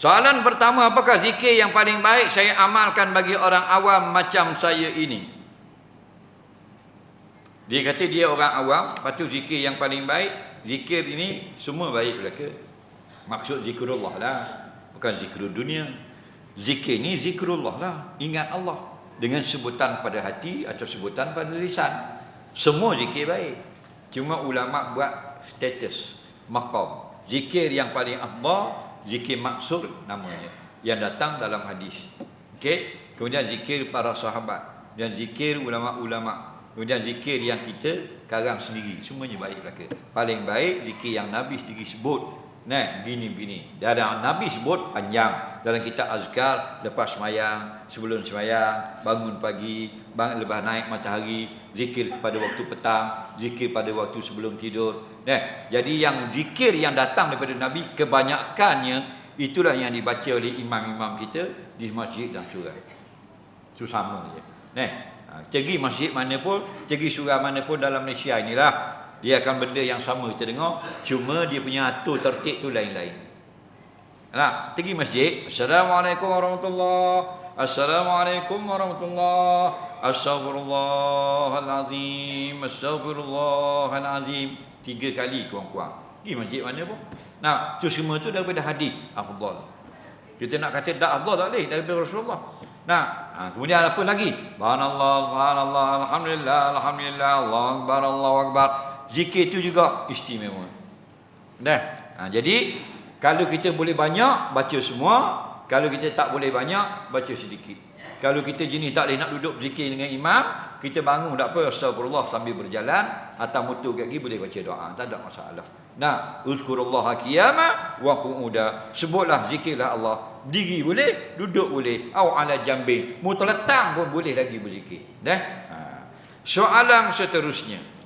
Soalan pertama apakah zikir yang paling baik saya amalkan bagi orang awam macam saya ini? Dia kata dia orang awam, lepas tu zikir yang paling baik, zikir ini semua baik belaka. Maksud zikrullah lah, bukan zikrul dunia. Zikir ni zikrullah lah, ingat Allah dengan sebutan pada hati atau sebutan pada lisan. Semua zikir baik. Cuma ulama buat status, maqam. Zikir yang paling afdal zikir maksud namanya yang datang dalam hadis. Okey, kemudian zikir para sahabat dan zikir ulama-ulama. Kemudian zikir yang kita karang sendiri, semuanya baik belaka. Paling baik zikir yang Nabi sendiri sebut. Nah, gini-gini. Dan Nabi sebut panjang dalam kitab azkar lepas semayang, sebelum semayang, bangun pagi, bang lepas naik matahari, zikir pada waktu petang, zikir pada waktu sebelum tidur. Nah, jadi yang zikir yang datang daripada Nabi kebanyakannya itulah yang dibaca oleh imam-imam kita di masjid dan surau. Itu sama je. Nah, pergi masjid mana pun, pergi surau mana pun dalam Malaysia inilah dia akan benda yang sama. Kita dengar cuma dia punya atur tertib tu lain-lain. Nak pergi masjid? Assalamualaikum warahmatullahi assalamualaikum warahmatullahi astagfirullahalazim astagfirullahalazim tiga kali kurang-kurang. Pergi masjid mana pun. Nah tu semua tu daripada hadis. Afdal. Kita nak kata tak afdal tak boleh daripada Rasulullah. Nah, ha, kemudian apa lagi? Subhanallah, subhanallah, alhamdulillah, alhamdulillah, Allah akbar, Allah akbar. Zikir itu juga istimewa. Dah. Ha, jadi kalau kita boleh banyak baca semua, kalau kita tak boleh banyak baca sedikit. Kalau kita jenis tak boleh nak duduk zikir dengan imam, kita bangun tak apa astagfirullah sambil berjalan atau mutu lagi boleh baca doa, tak ada masalah. Nah, uzkurullah qiyama wa qu'uda. Sebutlah zikirlah Allah. Diri boleh, duduk boleh, au ala jambi. Mu terletang pun boleh lagi berzikir. Dah. Ha. Soalan seterusnya.